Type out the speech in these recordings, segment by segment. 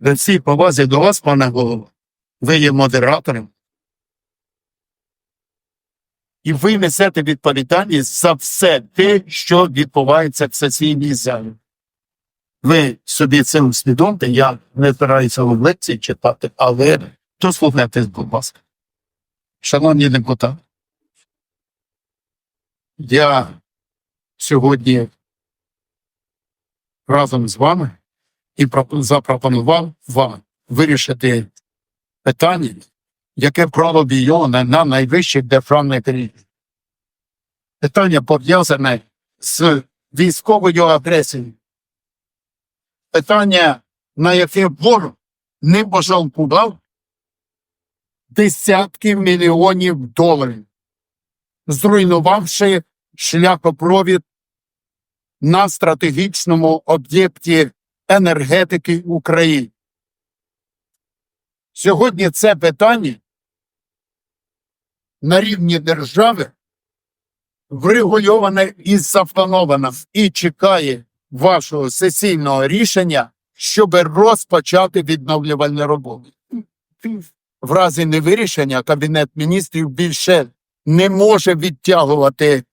При всій повазі до вас, пане голово, ви є модератором. І ви несете відповідальність за все те, що відбувається в сесійній залі. Ви собі це усвідомте, я не збираюся вам лекції читати, але дослухайте, будь ласка. Шановні депутати, я сьогодні разом з вами і пропо- запропонував вам вирішити питання, яке пробійоване на найвищих державних рівнях. Питання пов'язане з військовою агресією. Питання, на яке ворог не пожалкував десятки мільйонів доларів, зруйнувавши шляхопровід на стратегічному об'єкті енергетики України. Сьогодні це питання на рівні держави врегульоване і заплановане і чекає вашого сесійного рішення, щоб розпочати відновлювальні роботи. В разі невирішення Кабінет міністрів більше не може відтягувати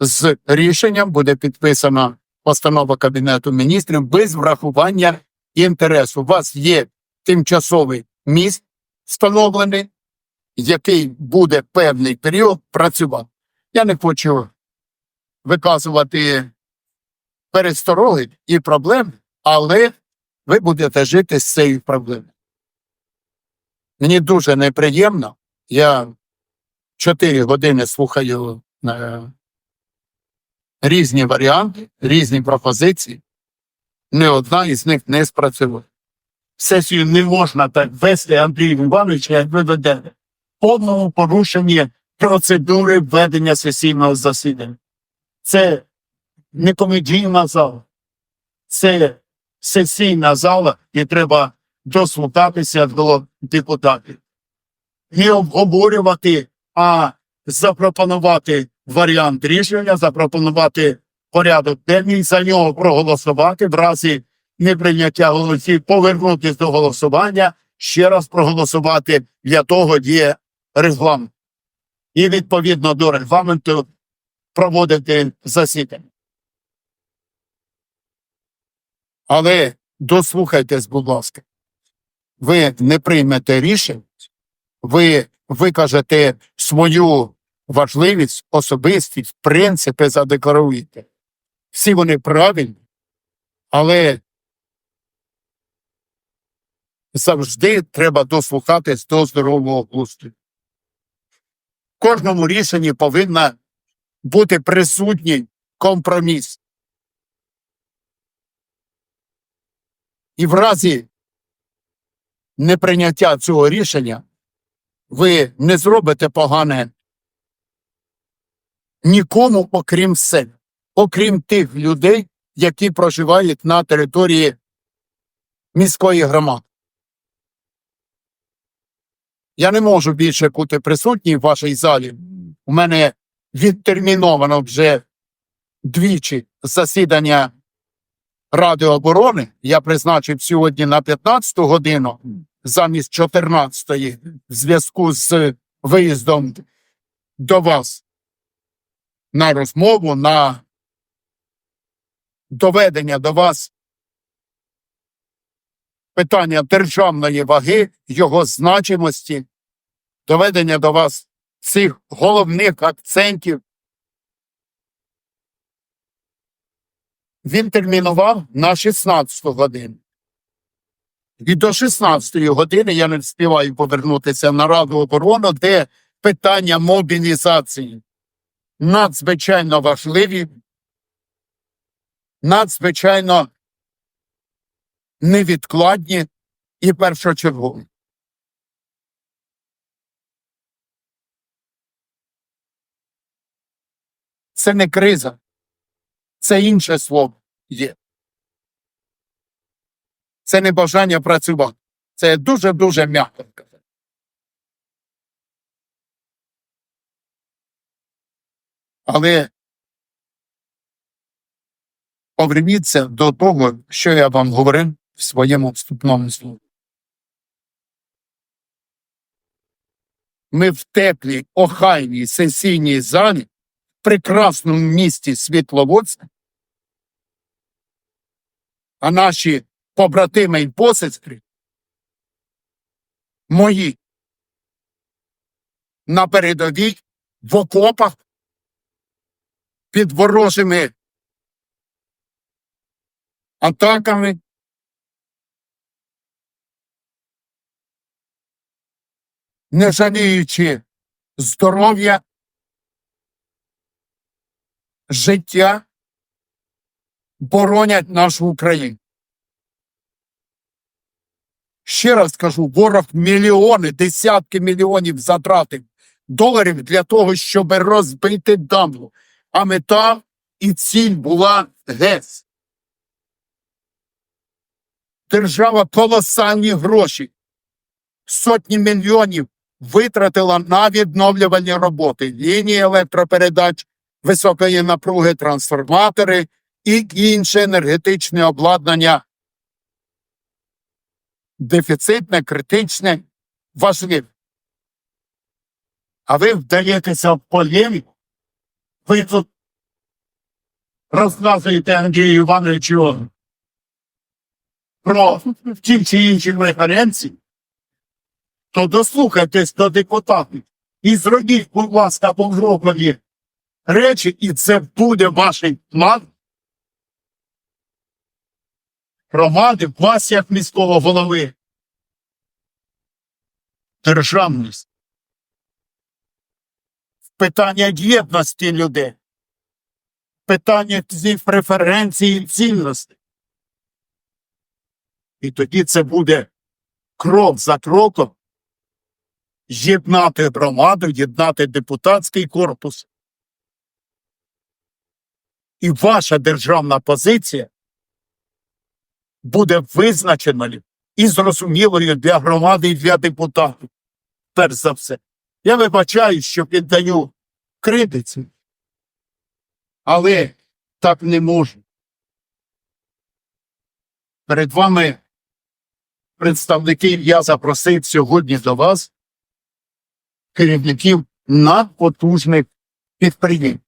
з рішенням, буде підписана постанова Кабінету міністрів без врахування інтересу. У вас є тимчасовий місць встановлений, який буде певний період працювати. Я не хочу виказувати перестороги і проблем, але ви будете жити з цією проблемою. Мені дуже неприємно. Я чотири години слухаю е, різні варіанти, різні пропозиції. Ні одна із них не спрацює. Сесію не можна так вести Андрію Івановичу, як ви ведете. Повному порушенні процедури ведення сесійного засідання. Це не комедійна зала, це сесійна зала, і треба дослухатися до депутатів. Не обговорювати, а запропонувати варіант рішення, запропонувати порядок денний, за нього проголосувати в разі неприйняття голосів, повернутися до голосування, ще раз проголосувати. Для того є регламент. І відповідно до регламенту проводити засідання. Але дослухайтесь, будь ласка, ви не приймете рішення, ви викажете свою важливість, особистість, принципи задекларуєте. Всі вони правильні, але завжди треба дослухатись до здорового глузду. В кожному рішенні повинна бути присутній компроміс. І в разі неприйняття цього рішення ви не зробите погане нікому, окрім себе, окрім тих людей, які проживають на території міської громади. Я не можу більше бути присутній в вашій залі. У мене відтерміновано вже двічі засідання Ради оборони. Я призначив сьогодні на 15 годину замість 14-ї в зв'язку з виїздом до вас на розмову, на доведення до вас питання державної ваги, його значимості, доведення до вас цих головних акцентів. Він термінував на 16 годину. І до 16 години я не встигаю повернутися на Раду оборони, де питання мобілізації надзвичайно важливі, надзвичайно невідкладні і першочергові. Це не криза, це інше слово є це не бажання працювати. Це дуже-дуже м'яко. Але поверніться до того, що я вам говорив в своєму вступному слові. Ми в теплій, охайній сесійній залі, в прекрасному місті Світловодськ, а наші побратими і посестри, мої, на передовій, в окопах, під ворожими атаками, не жаліючи здоров'я, життя, боронять нашу Україну. Ще раз кажу, ворог мільйони, десятки мільйонів затратив доларів для того, щоб розбити дамбу. А мета і ціль була ГЕС. Держава колосальні гроші, сотні мільйонів витратила на відновлювальні роботи, лінії електропередач, високої напруги, трансформатори і інше енергетичне обладнання. Дефіцитне, критичне, важливе. А ви вдаєтеся в полеміку. Ви тут розказуєте Андрію Івановичу про ті чи інші референції, то дослухайтесь до депутатів і зробіть, будь ласка, попробові речі, і це буде ваш план громади, вас як міського голови. Державність. Питання єдності людей. Питання цих преференцій і цінностей. І тоді це буде крок за кроком єднати громаду, єднати депутатський корпус. І ваша державна позиція буде визначеною і зрозумілою для громади і для депутатів. Перш за все. Я вибачаю, що піддаю критиці, але так не можу. Перед вами представників я запросив сьогодні до вас керівників надпотужних підприємств.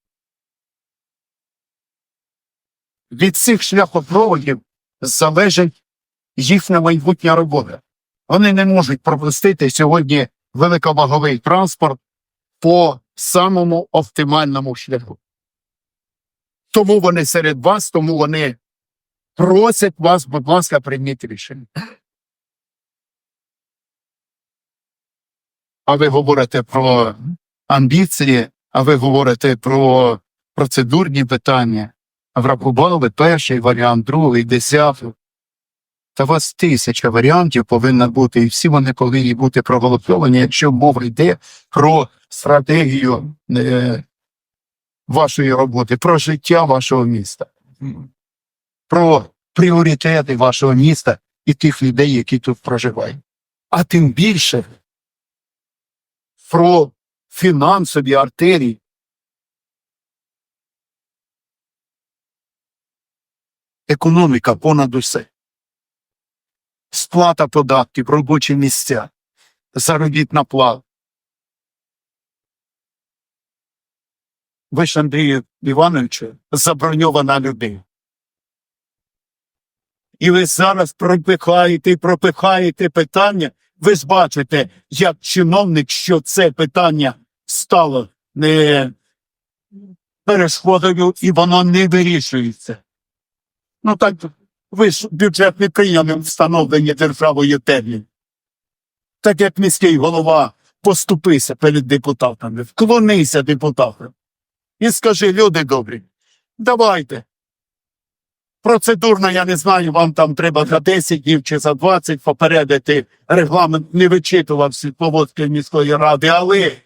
Від цих шляхопроводів залежить їхня майбутня робота. Вони не можуть пропустити сьогодні великоваговий транспорт по самому оптимальному шляху. Тому вони серед вас, тому вони просять вас, будь ласка, прийміть рішення. А ви говорите про амбіції, а ви говорите про процедурні питання. Врахували перший варіант, другий, десятий. Та у вас тисяча варіантів повинна бути, і всі вони повинні бути проголосовані, якщо мова йде про стратегію е, вашої роботи, про життя вашого міста, про пріоритети вашого міста і тих людей, які тут проживають. А тим більше про фінансові артерії. Економіка понад усе сплата податків, робочі місця, заробітна плата. Ви ж, Андрію Івановичу, заброньована людина. І ви зараз пропихаєте і пропихаєте питання. Ви ж бачите, як чиновник, що це питання стало не перешкодою і воно не вирішується. Ну так ви ж бюджет не прийняли встановлені державою термін. Так як міський голова поступися перед депутатами, вклонися депутатам. І скажи, люди добрі, давайте. Процедурно, я не знаю, вам там треба за 10 днів чи за 20 попередити регламент, не вичитував Світловодської міської ради, але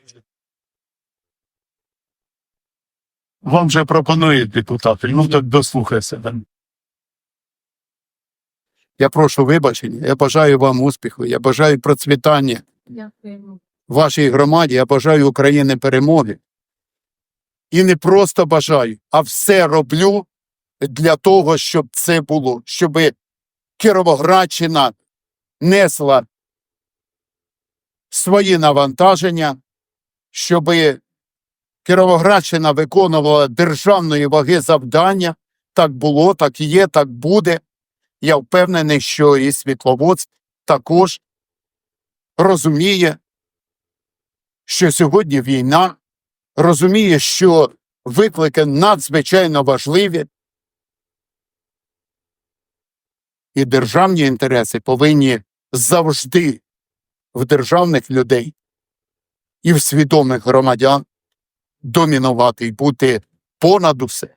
вам же пропонують депутати, ну так дослухайся. Я прошу вибачення, я бажаю вам успіху, я бажаю процвітання Дякуємо. вашій громаді, я бажаю України перемоги. І не просто бажаю, а все роблю для того, щоб це було, щоб Кіровоградщина несла свої навантаження щоб Кіровоградщина виконувала державної ваги завдання. Так було, так є, так буде. Я впевнений, що і Світловодськ також розуміє, що сьогодні війна, розуміє, що виклики надзвичайно важливі, і державні інтереси повинні завжди в державних людей і в свідомих громадян домінувати і бути понад усе.